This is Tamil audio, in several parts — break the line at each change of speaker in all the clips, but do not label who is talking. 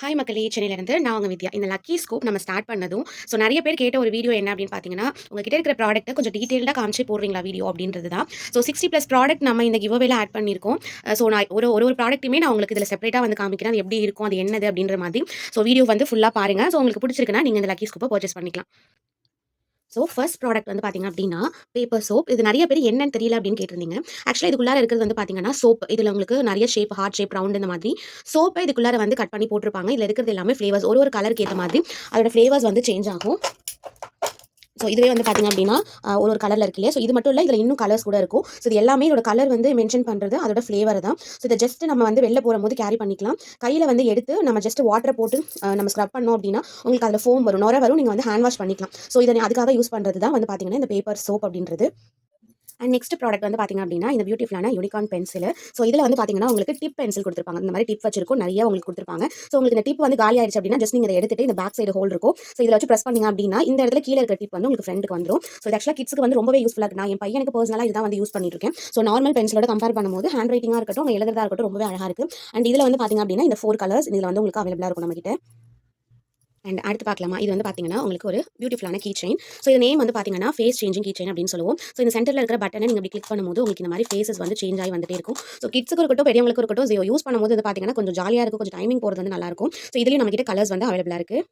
ஹாய் மக்களே. சென்னையிலேருந்து நான் உங்கள் வித்யா. இந்த லக்கி ஸ்கூப் நம்ம ஸ்டார்ட் பண்ணதும் ஸோ நிறைய பேர் கேட்ட ஒரு வீடியோ என்ன அப்படின்னு பார்த்தீங்கன்னா உங்ககிட்ட இருக்கிற ப்ராடக்ட்டை கொஞ்சம் டீட்டெயில்டாக காமிச்சு போடுறீங்களா வீடியோ அப்படின்றது தான் ஸோ சிக்ஸ்டி ப்ளஸ் ப்ராடக்ட் நம்ம இந்த கிவ்வேல ஆட் பண்ணியிருக்கோம். ஸோ நான் ஒரு ஒரு ஒரு ப்ராடக்ட்டுமே நான் உங்களுக்கு இதில் செப்பரேட்டாக வந்து காமிக்கிறேன். அது எப்படி இருக்கும் அது என்னது அப்படின்ற மாதிரி. ஸோ வீடியோ வந்து ஃபுல்லாக பாருங்கள் ஸோ உங்களுக்கு பிடிச்சிருக்குன்னா நீங்கள் இந்த லக்கி ஸ்கூப்பை பர்ச்சேஸ் பண்ணிக்கலாம். ஸோ ஃபர்ஸ்ட் ப்ராடக்ட் வந்து பார்த்தீங்க அப்படின்னா பேப்பர் சோப் இது நிறைய பேர் என்னன்னு தெரியல அப்படின்னு கேட்டிருந்தீங்க. ஆக்சுவலாக இதுக்குள்ளார இருக்கிறது வந்து பார்த்தீங்கன்னா சோப் இதில் உங்களுக்கு நிறைய ஷேப் ஹார்ட் ஷேப் ரவுண்ட் இந்த மாதிரி. சோப்பை இதுக்குள்ளார வந்து கட் பண்ணி போட்டிருப்பாங்க. இதில் இருக்கிறது எல்லாமே ஃப்ளேவர்ஸ் ஒரு ஒரு கலருக்கு ஏற்ற மாதிரி அதோட ஃப்ளேவர்ஸ் வந்து சேஞ்ச் ஆகும். ஸோ இதுவே வந்து பார்த்தீங்க அப்படின்னா ஒரு ஒரு கலரில் இருக்கு இல்லையா? ஸோ இது மட்டும் இல்லை இதில் இன்னும் கலர்ஸ் கூட இருக்கும். ஸோ இது எல்லாமே இதோட கலர் வந்து மென்ஷன் பண்ணுறது அதோட ஃப்ளேவர் தான். ஸோ இதை ஜஸ்ட் நம்ம வந்து வெளில போகும்போது கேரி பண்ணிக்கலாம். கையில் வந்து எடுத்து நம்ம ஜஸ்ட் வாட்டரை போட்டு நம்ம ஸ்க்ரப் பண்ணோம் அப்படின்னா உங்களுக்கு அதில் ஃபோம் வரும் நுர வரும் நீங்கள் வந்து ஹேண்ட் வாஷ் பண்ணிக்கலாம். ஸோ இதை அதுக்காக யூஸ் பண்ணுறது தான் வந்து பார்த்திங்கன்னா இந்த பேப்பர் சோப் அப்படின்றது. அண்ட் நெக்ஸ்ட் ப்ராடக்ட் வந்து பார்த்தீங்க அப்படின்னா இந்த பியூட்டிஃபுல்லான யூனிகான் பென்சில் ஸோ இதில் வந்து பார்த்தீங்கன்னா உங்களுக்கு டிப் பென்சில் கொடுத்துருப்பாங்க. இந்த மாதிரி டிப் வச்சிருக்கும் நிறைய உங்களுக்கு கொடுத்துருப்பாங்க. ஸோ உங்களுக்கு இந்த டிப் வந்து காலி ஆயிடுச்சு அப்படின்னா ஜஸ்ட் நீங்கள் இதை எடுத்துட்டு இந்த பேக் சைடு ஹோல் இருக்கும். ஸோ இதில் வச்சு ப்ரெஸ் பண்ணிங்க அப்படின்னா இந்த இடத்துல கீழே இருக்க டிப் வந்து உங்களுக்கு ஃப்ரெண்டுக்கு வந்துடும் ஸோ இது ஆக்சுவலாக கிட்ஸ்க்கு வந்து ரொம்பவே யூஸ்ஃபுல்லாக இருக்கு. நான் என் பையனுக்கு பர்சனலாக இதான் வந்து யூஸ் பண்ணிட்டு இருக்கேன். ஸோ நார்மல் பென்சிலோட கம்பேர் பண்ணும்போது ஹேண்ட் ரைட்டிங்காக இருக்கட்டும் அவங்க எழுதுறதா இருக்கட்டும் ரொம்பவே அழகாக இருக்கு. அண்ட் இதில் வந்து பார்த்தீங்க அப்படின்னா இந்த ஃபோர் கலர்ஸ் இதில் வந்து உங்களுக்கு அவைலபிளாக இருக்கும் நம்மகிட்ட. அண்ட் அடுத்து பார்க்கலாமா? இது வந்து பார்த்தீங்கன்னா உங்களுக்கு ஒரு பியூட்டிஃபுல்லான கீ செயின் ஸோ இது நேம் வந்து பார்த்தீங்கன்னா ஃபேஸ் சேஞ்சிங் கீ செயின் அப்படின்னு சொல்லுவோம். ஸோ இந்த சென்டரில் இருக்கிற பட்டனை நீங்கள் இப்படி கிளிக் பண்ணும்போது உங்களுக்கு இந்த மாதிரி ஃபேஸஸ் வந்து சேஞ்ச் ஆகி வந்துட்டே இருக்கும். ஸோ கிட்ஸுக்கு இருக்கட்டும் பெரியவங்களுக்கு இருக்கட்டும் ஸோ யூஸ் பண்ணும்போது வந்து பார்த்தீங்கன்னா கொஞ்சம் ஜாலியாக இருக்கும். கொஞ்சம் டைமிங் போகிறது வந்து நல்லாயிருக்கும் ஸோ இதுலேயும் நம்மகிட்ட கலர்ஸ் வந்து அவைலபிளாக இருக்குது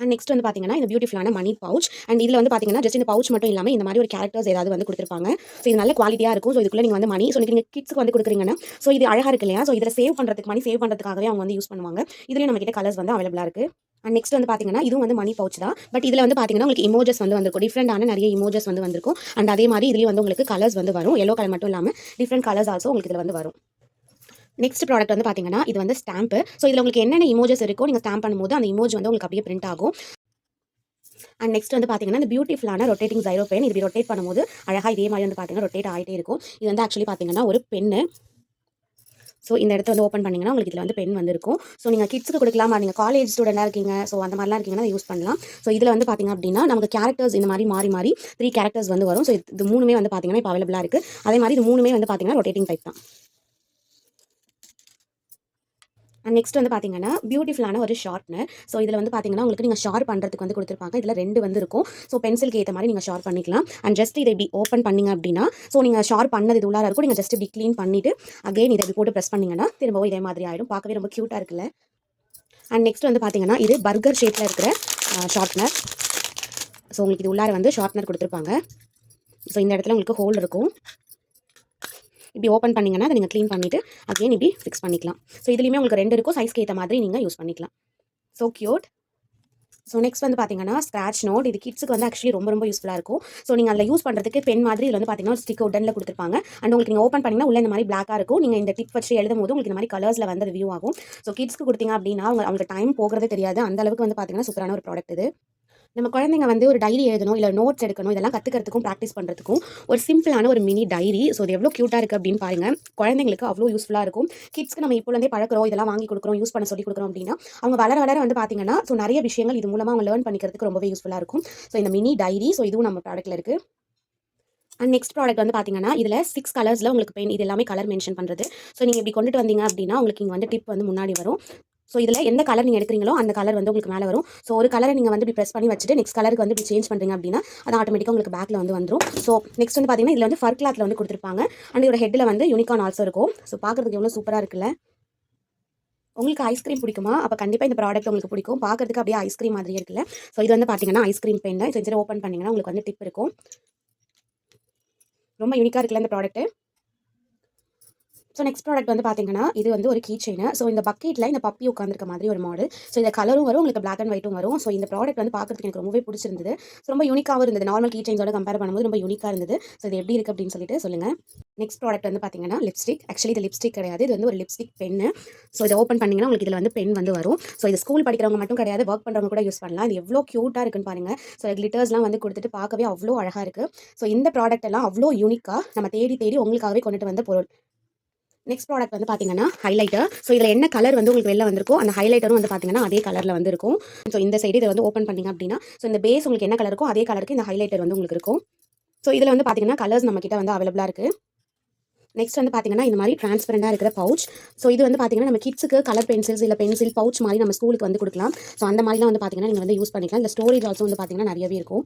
அண்ட் நெக்ஸ்ட் வந்து பார்த்தீங்கன்னா இந்த பியூட்டிஃபுல்லான மணி பவுச் அண்ட் இதில் வந்து பார்த்தீங்கன்னா ஜஸ்ட் இந்த பவுச் மட்டும் இல்லாமல் இந்த மாதிரி ஒரு கேரக்டர்ஸ் ஏதாவது வந்து கொடுத்துருப்பாங்க. ஸோ இது நல்ல குவாலிட்டியாக இருக்கும். ஸோ இதுக்குள்ளே நீங்கள் வந்து மணி ஸோ நீங்கள் கிட்ஸ்க்கு வந்து கொடுக்குறீங்கன்னா ஸோ இது அழகாக இருக்கு இல்லையா? ஸோ இதில் சேவ் பண்ணுறதுக்கு மணி சேவ் பண்ணுறதுக்காகவே அவங்க வந்து யூஸ் பண்ணுவாங்க. இதுலேயும் நம்மகிட்ட கலர்ஸ் வந்து அவைலபிளாக இருக்குது அண்ட் நெக்ஸ்ட் வந்து பார்த்தீங்கன்னா இதுவும் வந்து மணி பவுச் தான். பட் இதில் வந்து பார்த்தீங்கன்னா உங்களுக்கு இமோஜஸ் வந்து வந்திருக்கும். டிஃப்ரெண்டான நிறைய இமோஜஸ் வந்து வந்திருக்கும். அண்ட் அதே மாதிரி இதுலேயும் வந்து உங்களுக்கு கலர்ஸ் வந்து வரும். எல்லோ கலர் மட்டும் இல்லாமல் டிஃப்ரெண்ட் கலர்ஸ் ஆல்சோ உங்களுக்கு இதில் வந்து வரும். நெக்ஸ்ட் ப்ராடக்ட் வந்து பார்த்தீங்கன்னா இது வந்து ஸ்டாம்ப்பு ஸோ இதில் உங்களுக்கு என்னென்ன இமோஜஸ் இருக்கோ நீங்கள் ஸ்டாம்ப் பண்ணும்போது அந்த இமோஜ் வந்து உங்களுக்கு அப்படியே பிரிண்ட் ஆகும். அண்ட் நெக்ஸ்ட் வந்து பார்த்தீங்கன்னா இந்த பியூட்டிஃபுல்லான ரொட்டேட்டிங் ஜைரோ பென் இது ரொட்டேட் பண்ணும்போது அழகாக இதே மாதிரி வந்து பார்த்தீங்கன்னா ரொட்டேட் ஆகிட்டே இருக்கும். இது வந்து ஆக்சுவலி பார்த்தீங்கன்னா ஒரு பென்னு ஸோ இந்த இடத்த வந்து ஓப்பன் பண்ணிங்கன்னா உங்களுக்கு இதில் வந்து பென் வந்துருக்கும். ஸோ நீங்கள் கிட்ஸுக்கு கொடுக்கலாம்? நீங்கள் காலேஜ் ஸ்டூடெண்டாக இருக்கீங்க. ஸோ அந்த மாதிரிலாம் இருக்கீங்கன்னா யூஸ் பண்ணலாம். ஸோ இதில் வந்து பார்த்தீங்க அப்படின்னா நமக்கு கேரக்டர்ஸ் இந்த மாதிரி மாறி மாறி த்ரீ கேரக்டர்ஸ் வந்து வரும். ஸோ இது மூணுமே வந்து பார்த்தீங்கன்னா இப்போ அவைலபிளாக இருக்குது அதே மாதிரி இது மூணுமே வந்து பார்த்தீங்கன்னா ரொட்டேட்டிங் டைப் தான். நெக்ஸ்ட் வந்து பார்த்தீங்கன்னா பியூட்டிஃபுல்லான ஒரு ஷார்ப்னர் ஸோ இதில் வந்து பார்த்தீங்கன்னா உங்களுக்கு நீங்கள் ஷார்ப் பண்ணுறதுக்கு வந்து கொடுத்துருப்பாங்க. இதில் ரெண்டு வந்து இருக்கும். ஸோ பென்சிலுக்கு ஏற்ற மாதிரி நீங்கள் ஷார்ப் பண்ணிக்கலாம். அண்ட் ஜஸ்ட் இதை இப்படி ஓப்பன் பண்ணீங்க அப்படின்னா ஸோ நீங்கள் ஷார்ப் பண்ணது இது உள்ளார இருக்கும். நீங்கள் ஜஸ்ட் இப்படி க்ளீன் பண்ணிவிட்டு அகைன் இதை போட்டு ப்ரெஸ் பண்ணீங்கன்னா திரும்பவும் இதே மாதிரி ஆகிடும் பார்க்கவே ரொம்ப க்யூட்டாக இருக்குல்ல? அண்ட் நெக்ஸ்ட் வந்து பார்த்தீங்கன்னா இது பர்கர் ஷேப்பில் இருக்கிற ஷார்ப்னர் ஸோ உங்களுக்கு இது உள்ளார வந்து ஷார்ப்னர் கொடுத்துருப்பாங்க. ஸோ இந்த இடத்துல உங்களுக்கு ஹோல் இருக்கும். இப்படி ஓப்பன் பண்ணிங்கன்னா அதை நீங்கள் க்ளீன் பண்ணிவிட்டு அகைன் இப்படி ஃபிக்ஸ் பண்ணிக்கலாம். ஸோ இதுலேயுமே உங்களுக்கு ரெண்டு இருக்கும். சைஸ்க்கு ஏற்ற மாதிரி நீங்கள் யூஸ் பண்ணிக்கலாம். ஸோ க்யூட் ஸோ நெக்ஸ்ட் வந்து பார்த்தீங்கன்னா ஸ்க்ராச் நோட் இது கிட்ஸுக்கு வந்து ஆக்சுவலி ரொம்ப ரொம்ப யூஸ்ஃபுல்லாக இருக்கும். ஸோ நீங்கள் அதில் யூஸ் பண்ணுறதுக்கு பென் மாதிரி இதில் வந்து பார்த்தீங்கன்னா ஸ்டிக் உடனில் கொடுத்துருப்பாங்க. அண்ட் உங்களுக்கு நீங்கள் ஓப்பன் பண்ணிங்கன்னா உள்ள இந்த மாதிரி பிளாக்காக இருக்கும். நீங்கள் இந்த டிப் வச்சு எழுதும் போது உங்களுக்கு இந்த மாதிரி கலர்ஸில் வந்து அது வியூ ஆகும் ஸோ கிட்ஸ்க்கு கொடுத்தீங்க அப்படின்னா அவங்க அவங்க டைம் போகிறதே தெரியாது. அந்த அளவுக்கு வந்து பார்த்தீங்கன்னா சூப்பரான ஒரு ப்ராடக்ட் இது. நம்ம குழந்தைங்க வந்து ஒரு டைரி எழுதணும் இல்லை நோட்ஸ் எடுக்கணும் இதெல்லாம் கற்றுக்கிறதுக்கும் ப்ராக்டிஸ் பண்ணுறதுக்கும் ஒரு சிம்பிளான ஒரு மினி டைரி ஸோ அது எவ்வளோ க்யூட்டாக இருக்குது அப்படின்னு பாருங்க. குழந்தைங்களுக்கு அவ்வளோ யூஸ்ஃபுல்லாக இருக்கும். கிட்ஸ்க்கு நம்ம இப்போலேருந்தே பழக்கிறோம் இதெல்லாம் வாங்கி கொடுக்குறோம் யூஸ் பண்ண சொல்லி கொடுக்குறோம் அப்படின்னா அவங்க வளர வளர வந்து பார்த்தீங்கன்னா ஸோ நிறைய விஷயங்கள் இது மூலமாக அவங்க லேர்ன் பண்ணிக்கிறதுக்கு ரொம்பவே யூஸ்ஃபுல்லாக இருக்கும். ஸோ இந்த மினி டைரி ஸோ இதுவும் நம்ம ப்ராடக்ட்டில் இருக்குது அண்ட் நெக்ஸ்ட் ப்ராடக்ட் வந்து பார்த்தீங்கன்னா இதில் சிக்ஸ் கலர்ஸில் உங்களுக்கு பெயின் இது எல்லாமே கலர் மென்ஷன் பண்ணுறது ஸோ நீங்கள் இப்படி கொண்டுட்டு வந்தீங்க அப்படின்னா உங்களுக்கு இங்கே வந்து டிப் வந்து முன்னாடி வரும். ஸோ இதில் எந்த கலர் நீங்கள் எடுக்கிறீங்களோ அந்த கலர் வந்து உங்களுக்கு மேலே வரும். ஸோ ஒரு கலரை நீங்கள் வந்து இப்படி ப்ரெஸ் பண்ணி வச்சுட்டு நெக்ஸ்ட் கலருக்கு வந்து இப்படி சேஞ்ச் பண்ணுறீங்க அப்படின்னா அது ஆட்டோமேட்டிக்காக உங்களுக்கு பேக்கில் வந்து வந்துடும் ஸோ நெக்ஸ்ட் வந்து பார்த்தீங்கன்னா இதில் வந்து ஃபர் கிளாத்தில் வந்து கொடுத்துருப்பாங்க. அண்ட் இதோட ஹெட்டில் வந்து யூனிகான் ஆல்சோ இருக்கும். ஸோ பார்க்குறதுக்கு எவ்வளோ சூப்பராக இருக்குல்ல? உங்களுக்கு ஐஸ்கிரீம் பிடிக்குமா? அப்போ கண்டிப்பாக இந்த ப்ராடக்ட் உங்களுக்கு பிடிக்கும். பார்க்கறதுக்கு அப்படியே ஐஸ்கிரீம் மாதிரி இருக்குல்ல? ஸோ இது வந்து பார்த்தீங்கன்னா ஐஸ்கிரீம் பெயின் தான் இதில் ஓப்பன் பண்ணிங்கன்னா உங்களுக்கு வந்து டிப் இருக்கும். ரொம்ப யூனிக்காக இருக்குல்ல இந்த ப்ராடக்ட்டு ஸோ நெக்ஸ்ட் ப்ராடக்ட் வந்து பார்த்தீங்கன்னா இது வந்து ஒரு கீ செயின் ஸோ இந்த பக்கெட்டில் இந்த பப்பி உட்காந்துருக்க மாதிரி ஒரு மாடல் ஸோ இந்த கலரும் வரும் உங்களுக்கு பிளாக் அண்ட் ஒயிட்டும் வரும். ஸோ இந்த ப்ராடக்ட் வந்து பார்க்கறதுக்கு எனக்கு ரொம்பவே பிடிச்சிருந்தது. ஸோ ரொம்ப யூனிக்காகவும் இருந்தது. நார்மல் கீ செயின்ஸோட கம்பேர் பண்ணும்போது ரொம்ப யூனிக்காக இருந்தது. ஸோ இது எப்படி இருக்குது அப்படின்னு சொல்லிட்டு சொல்லுங்கள் நெக்ஸ்ட் ப்ராடக்ட் வந்து பார்த்தீங்கன்னா லிப்ஸ்டிக் ஆக்சுவலி இது லிப்ஸ்டிக் கிடையாது. இது வந்து ஒரு லிப்ஸ்டிக் பென்னு ஸோ இதை ஓப்பன் பண்ணிங்கன்னா உங்களுக்கு இதில் வந்து பென் வந்து வரும். ஸோ இது ஸ்கூல் படிக்கிறவங்க மட்டும் கிடையாது. ஒர்க் பண்ணுறவங்க கூட யூஸ் பண்ணலாம். இது எவ்வளோ க்யூட்டாக இருக்குன்னு பாருங்கள் ஸோ கிளிட்டர்ஸ்லாம் வந்து கொடுத்துட்டு பார்க்கவே அவ்வளோ அழகாக இருக்குது ஸோ இந்த ப்ராடக்ட் எல்லாம் அவ்வளோ யூனிக்காக நம்ம தேடி தேடி உங்களுக்காகவே கொண்டுட்டு வந்த பொருள். நெக்ஸ்ட் ப்ராடக்ட் வந்து பார்த்தீங்கன்னா ஹைலைட்டர் ஸோ இதில் என்ன கலர் வந்து உங்களுக்கு வெளில வந்திருக்கும் அந்த ஹைலைட்டரும் வந்து பார்த்தீங்கன்னா அதே கலரில் வந்து இருக்கும் ஸோ இந்த சைடு இதை வந்து ஓப்பன் பண்ணிங்க அப்படின்னா ஸோ இந்த பேஸ் உங்களுக்கு என்ன கலர் இருக்கோ அதே கலருக்கு இந்த ஹைலைட்டர் வந்து உங்களுக்கு இருக்கும். ஸோ இதில் வந்து பார்த்தீங்கன்னா கலர்ஸ் நம்மக்கிட்ட வந்து அவைலபிளாக இருக்குது நெக்ஸ்ட் வந்து பார்த்தீங்கன்னா இந்த மாதிரி டிரான்ஸ்பரண்டாக இருக்கிற பவுச் ஸோ இது வந்து பார்த்தீங்கன்னா நம்ம கிட்ஸுக்கு கலர் பென்சில்ஸ் இல்லை பென்சில் பவுச் மாதிரி நம்ம ஸ்கூலுக்கு வந்து கொடுக்கலாம். ஸோ அந்த மாதிரிலாம் வந்து பார்த்தீங்கன்னா நீங்கள் வந்து யூஸ் பண்ணிக்கலாம். இந்த ஸ்டோரேஜ் ஆல்சோ வந்து பார்த்தீங்கன்னா நிறையவே இருக்கும்.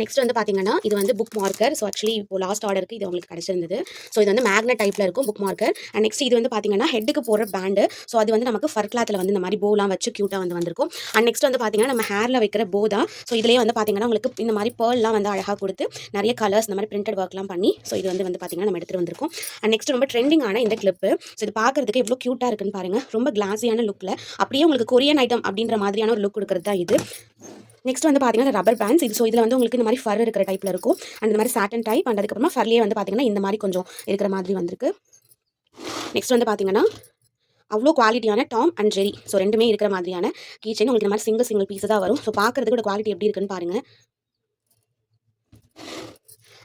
நெக்ஸ்ட் வந்து பார்த்தீங்கன்னா இது வந்து புக் மார்க்கர் ஸோ ஆக்சுவலி இப்போ லாஸ்ட் ஆர்டருக்கு இது உங்களுக்கு கிடச்சிருந்தது. ஸோ இது வந்து மேக்னெட் டைப்பில் இருக்கும் புக் மார்க்கர் அண்ட் நெக்ஸ்ட் இது வந்து பார்த்தீங்கன்னா ஹெட்டுக்கு போகிற பேண்டு ஸோ அது வந்து நமக்கு ஃபர் கிளாத்தில் வந்து இந்த மாதிரி போலாம் வச்சு க்யூட்டாக வந்து வந்திருக்கும். அண்ட் நெக்ஸ்ட் வந்து பார்த்தீங்கன்னா நம்ம ஹேரில் வைக்கிற போ தான். ஸோ இதுலேயே வந்து பார்த்தீங்கன்னா உங்களுக்கு இந்த மாதிரி பேர்லாம் வந்து அழகாக கொடுத்து நிறைய கலர்ஸ் இந்த மாதிரி பிரிண்டட் ஒர்க்லாம் பண்ணி ஸோ இது வந்து வந்து பார்த்தீங்கன்னா நம்ம எடுத்துகிட்டு வந்திருக்கோம். அண்ட் நெக்ஸ்ட் ரொம்ப ட்ரெண்டிங்கான இந்த கிளிப்பு ஸோ இது பார்க்கறதுக்கு எவ்வளோ க்யூட்டாக இருக்குன்னு பாருங்கள் ரொம்ப கிளாஸியான லுக்கில் அப்படியே உங்களுக்கு கொரியன் ஐட்டம் அப்படின்ற மாதிரியான ஒரு லுக் கொடுக்குறது தான் இது. நெக்ஸ்ட் வந்து பார்த்தீங்கன்னா ரப்பர் பேண்ட்ஸ் இது ஸோ இதில் வந்து உங்களுக்கு இந்த மாதிரி ஃபர் இருக்கிற டைப்பில் இருக்கும். அண்ட் இந்த மாதிரி சாட்டன் டைப் அண்ட் அதுக்கப்புறமா ஃபர்லேயே வந்து பார்த்தீங்கன்னா இந்த மாதிரி கொஞ்சம் இருக்கிற மாதிரி வந்திருக்கு. நெக்ஸ்ட் வந்து பார்த்தீங்கன்னா அவ்வளோ குவாலிட்டியான டாம் அண்ட் ஜெரி ஸோ ரெண்டுமே இருக்கிற மாதிரியான கீச்சைன் உங்களுக்கு இந்த மாதிரி சிங்கிள் சிங்கிள் பீஸ் தான் வரும். ஸோ பார்க்குறதுக்கு குவாலிட்டி எப்படி இருக்குன்னு பாருங்கள்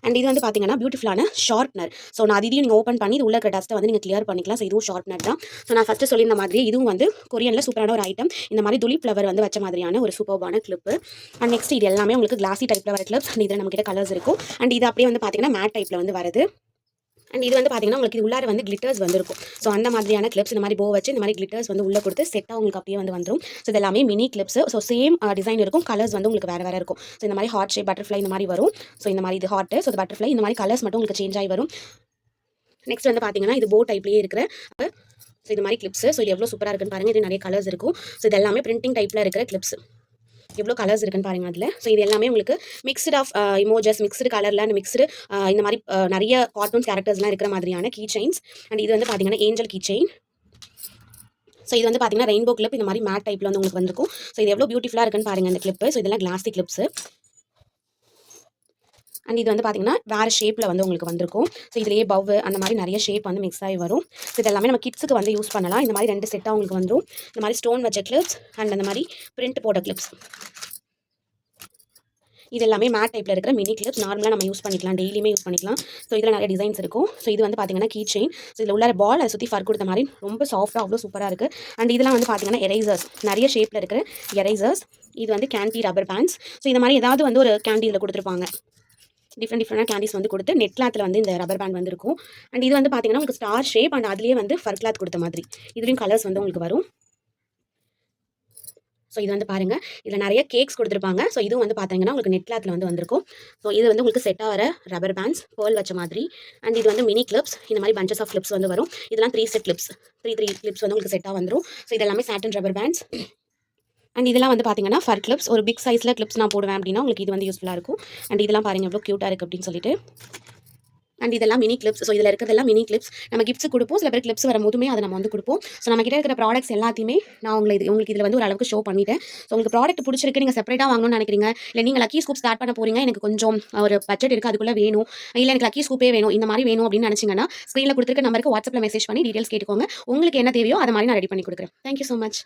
அண்ட் இது வந்து பார்த்தீங்கன்னா பியூட்டிஃபுல்லான ஷார்ப்னர் ஸோ நான் அது இதையும் நீங்கள் ஓப்பன் பண்ணி இது உள்ள இருக்க டஸ்ட்டை வந்து நீங்கள் கிளியர் பண்ணிக்கலாம். ஸோ இதுவும் ஷார்ப்னர் தான். ஸோ நான் ஃபஸ்ட்டு சொல்லியிருந்த மாதிரி இதுவும் வந்து கொரியனில் சூப்பரான ஒரு ஐட்டம் இந்த மாதிரி துளி ஃப்ளவர் வந்து வச்ச மாதிரியான ஒரு சூப்பர்பான கிளிப்பு அண்ட் நெக்ஸ்ட் இது எல்லாமே உங்களுக்கு கிளாசி டைப்பில் வர கிளிப்ஸ் அண்ட் இதில் நம்மக்கிட்ட கலர்ஸ் இருக்கும். அண்ட் இது அப்படியே வந்து பார்த்தீங்கன்னா மேட் டைப்பில் வந்து வருது அண்ட் இது வந்து பார்த்தீங்கன்னா உங்களுக்கு இது உள்ளார வந்து கிளிட்டர்ஸ் வந்துருக்கும். ஸோ அந்த மாதிரியான கிளிப்ஸ் இந்த மாதிரி போ வச்சு இந்த மாதிரி கிளிட்டர்ஸ் வந்து உள்ளே கொடுத்து செட்டாக உங்களுக்கு அப்படியே வந்து வந்துடும் ஸோ இது எல்லாமே mini clips so same design இருக்கும். கலர்ஸ் வந்து உங்களுக்கு வேறு வேறு இருக்கும். ஸோ இந்த மாதிரி ஹார்ட் ஷேப் பட்டர்ஃப்ளை இந்த மாதிரி வரும். ஸோ இந்த மாதிரி இது ஹார்ட் ஸோ பட்டர்ஃப்ளை இந்த மாதிரி கலர்ஸ் மட்டும் உங்களுக்கு சேஞ்ச் ஆகி வரும். நெக்ஸ்ட் வந்து பார்த்தீங்கன்னா இது போ டைப்லேயே இருக்கிற ஸோ இது மாதிரி கிளிப்ஸ் ஸோ இது எவ்வளோ சூப்பராக இருக்குன்னு பாருங்கள் இது நிறைய கலர்ஸ் இருக்கும். ஸோ இது எல்லாமே பிரிண்டிங் டைப்பில் இருக்கிற கிளிப்ஸ் எவ்வளோ கலர்ஸ் இருக்குன்னு பாருங்கள் அதில். ஸோ இது எல்லாமே உங்களுக்கு மிக்ஸ்டு ஆஃப் இமோஜஸ் மிக்ஸ்டு கலரில் அண்ட் மிக்ஸ்டு இந்த மாதிரி uh, நிறைய கார்ட்டூன்ஸ் கேரக்டர்ஸ்லாம் இருக்கிற மாதிரியான கீ செயின்ஸ் அண்ட் இது வந்து பார்த்தீங்கன்னா ஏஞ்சல் கீ செயின் ஸோ இது வந்து பார்த்தீங்கன்னா ரெயின்போ கிளிப் இந்த மாதிரி மேட் டைப்பில் வந்து உங்களுக்கு வந்திருக்கும். ஸோ இது எவ்வளோ பியூட்டிஃபுல்லாக இருக்குன்னு பாருங்கள் இந்த கிளிப்பு ஸோ இதெல்லாம் கிளாசி கிளிப்ஸ் அண்ட் இது வந்து பார்த்தீங்கன்னா வேறு ஷேப்பில் வந்து உங்களுக்கு வந்திருக்கும். ஸோ இதுலேயே பவ் அந்த மாதிரி நிறைய ஷேப் வந்து மிக்ஸ் ஆகி வரும். ஸோ இது எல்லாமே நம்ம கிட்ஸுக்கு வந்து யூஸ் பண்ணலாம். இந்த மாதிரி ரெண்டு செட்டாக உங்களுக்கு வந்துடும் இந்த மாதிரி ஸ்டோன் வச்ச கிளிப்ஸ் அண்ட் அந்த மாதிரி பிரிண்ட் போட்ட கிளிப்ஸ் இது எல்லாமே மேட் டைப்பில் இருக்கிற மினி கிளிப்ஸ் நார்மலாக நம்ம யூஸ் பண்ணிக்கலாம். டெய்லியுமே யூஸ் பண்ணிக்கலாம். ஸோ இதில் நிறைய டிசைன்ஸ் இருக்கும். ஸோ இது வந்து பார்த்தீங்கன்னா கீ செயின் ஸோ இதில் உள்ள பால் அதை சுற்றி ஃபர் கொடுத்த மாதிரி ரொம்ப சாஃப்ட்டாக அவ்வளோ சூப்பராக இருக்குது அண்ட் இதெல்லாம் வந்து பார்த்தீங்கன்னா எரேசர்ஸ் நிறைய ஷேப்பில் இருக்கிற எரைசர்ஸ் இது வந்து கேண்டி ரப்பர் பேண்ட்ஸ் ஸோ இந்த மாதிரி ஏதாவது வந்து ஒரு கேண்டியில் கொடுத்துருப்பாங்க. டிஃப்ரெண்ட் டிஃப்ரெண்டாக கேண்டிஸ் வந்து கொடுத்து நெட் கிளாத்தில் வந்து இந்த ரப்பர் பேண்ட் வந்துருக்கும். அண்ட் இது வந்து பார்த்தீங்கன்னா உங்களுக்கு ஸ்டார் ஷேப் அண்ட் அதுலேயே வந்து ஃபர் கிளாத் கொடுத்த மாதிரி. இதுலேயும் கலர்ஸ் வந்து உங்களுக்கு வரும். ஸோ இது வந்து பாருங்கள் இதில் நிறைய கேக்ஸ் கொடுத்துருப்பாங்க. ஸோ இதுவும் வந்து பார்த்தீங்கன்னா உங்களுக்கு நெட் கிளாத்தில் வந்து வந்திருக்கும். ஸோ இது வந்து உங்களுக்கு செட்டாக வர ரப்பர் பேண்ட்ஸ் பேர்ல் வச்ச மாதிரி. அண்ட் இது வந்து மினி கிளிப்ஸ் இந்த மாதிரி பஞ்சஸ் ஆஃப் கிளிப்ஸ் வந்து வரும். இதெல்லாம் three set clips three three clips வந்து உங்களுக்கு செட்டாக வந்துடும் ஸோ இதெல்லாமே சாட்டன் ரப்பர் பேண்ட்ஸ் அண்ட் இதெல்லாம் வந்து பார்த்தீங்கன்னா ஃபர் கிளிப்ஸ் ஒரு பிக் சைஸில் கிளிப்ஸ் நான் போடுவேன் அப்படின்னா உங்களுக்கு இது வந்து யூஸ்ஃபுல்லாக இருக்கும். அண்ட் இதெல்லாம் பாருங்கள் எவ்வளோ க்யூட்டாக இருக்குது அப்படின்னு சொல்லிட்டு. அண்ட் இதெல்லாம் மினி கிளிப்ஸ் ஸோ இதில் இருக்கிறதெல்லாம் மினி கிளிப்ஸ் நம்ம கிஃப்ட்ஸ் கொடுப்போம் சில பேர் கிளிப்ஸ் வரும்போதுமே அதை நம்ம வந்து கொடுப்போம். ஸோ நம்ம கிட்ட இருக்கிற ப்ராடக்ட்ஸ் எல்லாத்தையுமே நான் உங்களுக்கு இது உங்களுக்கு இதில் வந்து ஒரு அளவுக்கு ஷோ பண்ணிட்டேன். ஸோ உங்களுக்கு ப்ராடக்ட் பிடிச்சிருக்கு நீங்கள் செப்பரேட்டாக வாங்கணும்னு நினைக்கிறீங்க. இல்லை நீங்கள் லக்கி ஸ்கூப் ஸ்டார்ட் பண்ண போறீங்க எனக்கு கொஞ்சம் ஒரு பட்ஜெட் இருக்குது அதுக்குள்ளே வேணும். இல்லை எனக்கு லக்கி ஸ்கூப்பே வேணும் இந்த மாதிரி வேணும் அப்படின்னு நினச்சிங்கன்னா ஸ்க்ரீனில் கொடுத்துருக்க நம்பருக்கு வாட்ஸ்அப்பில் மெசேஜ் பண்ணி டீட்டெயில்ஸ் கேட்டுக்கோங்க. உங்களுக்கு என்ன தேவையோ அதை மாதிரி நான் ரெடி பண்ணி கொடுக்குறேன். Thank you so much